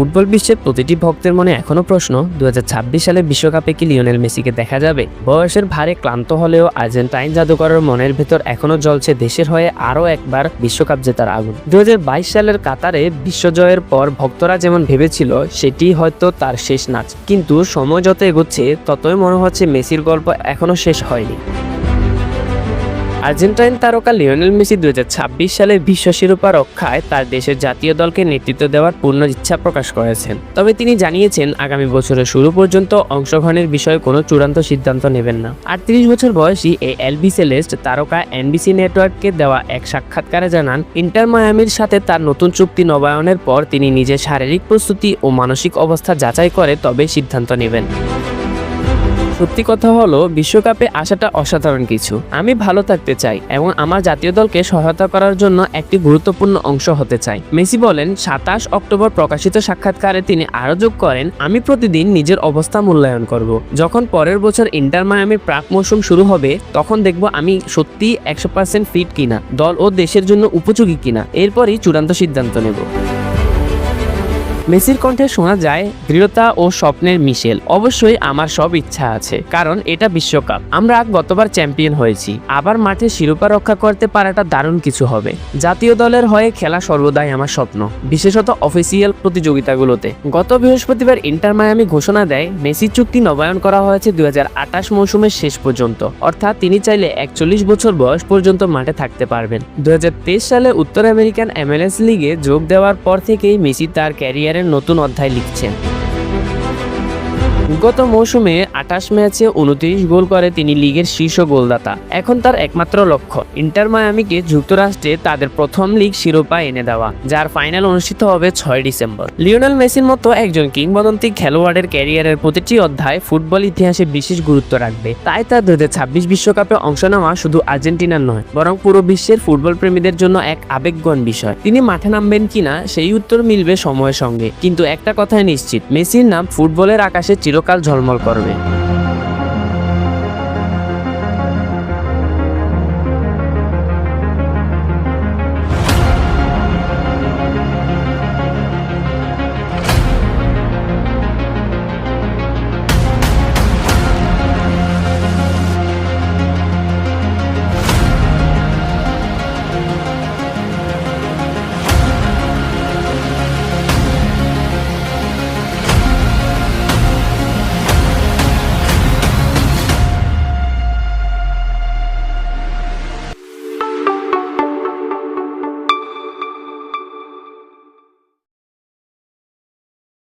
Football বিশ্বের প্রতিটি ভক্তের মনে এখনও প্রশ্ন দু হাজার ছাব্বিশ সালে বিশ্বকাপে কি লিওনেল মেসিকে দেখা যাবে? বয়সের ভারে ক্লান্ত হলেও আর্জেন্টাইন জাদুকরের মনের ভেতর এখনও জ্বলছে দেশের হয়ে আরও একবার বিশ্বকাপ জেতার আগুন। দু হাজার বাইশ সালের কাতারে বিশ্বজয়ের পর ভক্তরা যেমন ভেবেছিল, সেটি হয়তো তার শেষ নাচ। কিন্তু সময় যত এগোচ্ছে, ততই মনে হচ্ছে মেসির গল্প এখনও শেষ হয়নি। আর্জেন্টাইন তারকা লিওনেল মেসি দু হাজার ছাব্বিশ সালে বিশ্ব শিরোপা রক্ষায় তার দেশের জাতীয় দলকে নেতৃত্ব দেওয়ার পূর্ণ ইচ্ছা প্রকাশ করেছেন। তবে তিনি জানিয়েছেন, আগামী বছরের শুরু পর্যন্ত অংশগ্রহণের বিষয়ে কোনো চূড়ান্ত সিদ্ধান্ত নেবেন না। আটত্রিশ বছর বয়সী এই এলবি সেলেস্ট তারকা এনবিসি নেটওয়ার্ককে দেওয়া এক সাক্ষাৎকারে জানান, ইন্টার মায়ামির সাথে তার নতুন চুক্তি নবায়নের পর তিনি নিজের শারীরিক প্রস্তুতি ও মানসিক অবস্থা যাচাই করে তবে সিদ্ধান্ত নেবেন। সত্যি কথা হলো, বিশ্বকাপে আসাটা অসাধারণ কিছু। আমি ভালো থাকতে চাই এবং আমার জাতীয় দলকে সহায়তা করার জন্য একটি গুরুত্বপূর্ণ অংশ হতে চাই। মেসি বলেন, সাতাশ অক্টোবর প্রকাশিত সাক্ষাৎকারে তিনি আরও যোগ করেন, আমি প্রতিদিন নিজের অবস্থা মূল্যায়ন করব। যখন পরের বছর ইন্টার মায়ামির প্রাক মৌসুম শুরু হবে, তখন দেখব আমি সত্যি একশো পার্সেন্ট ফিট কিনা, দল ও দেশের জন্য উপযোগী কিনা। এরপরই চূড়ান্ত সিদ্ধান্ত নেব। মেসির কণ্ঠে শোনা যায় দৃঢ়তা ও স্বপ্নের মিশেল। অবশ্যই আমার সব ইচ্ছা আছে, কারণ এটা বিশ্বকাপ। আমরা গতবার চ্যাম্পিয়ন হয়েছি। আবার মাঠে শিরোপা রক্ষা করতে পারাটা দারুণ কিছু হবে। জাতীয় দলের হয়ে খেলা সর্বদাই আমার স্বপ্ন, বিশেষত অফিসিয়াল প্রতিযোগিতাগুলোতে। গত বৃহস্পতিবার ইন্টার মায়ামি ঘোষণা দেয়, মেসি চুক্তি নবায়ন করা হয়েছে দুই হাজার আঠাশ মৌসুমের শেষ পর্যন্ত। অর্থাৎ তিনি চাইলে একচল্লিশ বছর বয়স পর্যন্ত মাঠে থাকতে পারবেন। দুই হাজার তেইশ সালে উত্তর আমেরিকান এমএলএস লিগে যোগ দেওয়ার পর থেকেই মেসি তার ক্যারিয়ারের নতুন অধ্যায় লিখছেন। গত মৌসুমে আঠাশ ম্যাচে উনত্রিশ গোল করে তিনি লিগের শীর্ষ গোলদাতা। এখন তার একমাত্র লক্ষ্য, ইন্টার মায়ামিকে যুক্তরাষ্ট্রে তাদের প্রথম লিগ শিরোপা এনে দেওয়া, যার ফাইনাল অনুষ্ঠিত হবে ছয় ডিসেম্বর। লিওনেল মেসির মতো একজন কিংবদন্তি খেলোয়াড়ের ক্যারিয়ারের প্রতিটি অধ্যায় ফুটবল ইতিহাসে বিশেষ গুরুত্ব রাখবে। তাই তার দু বিশ্বকাপে অংশ নেওয়া শুধু আর্জেন্টিনার নয়, বরং পুরো বিশ্বের ফুটবল প্রেমীদের জন্য এক আবেগগণ বিষয়। তিনি মাঠে নামবেন কিনা, সেই উত্তর মিলবে সময়ের সঙ্গে। কিন্তু একটা কথাই নিশ্চিত, মেসির নাম ফুটবলের আকাশে চিরকাল ঝলমল করবে।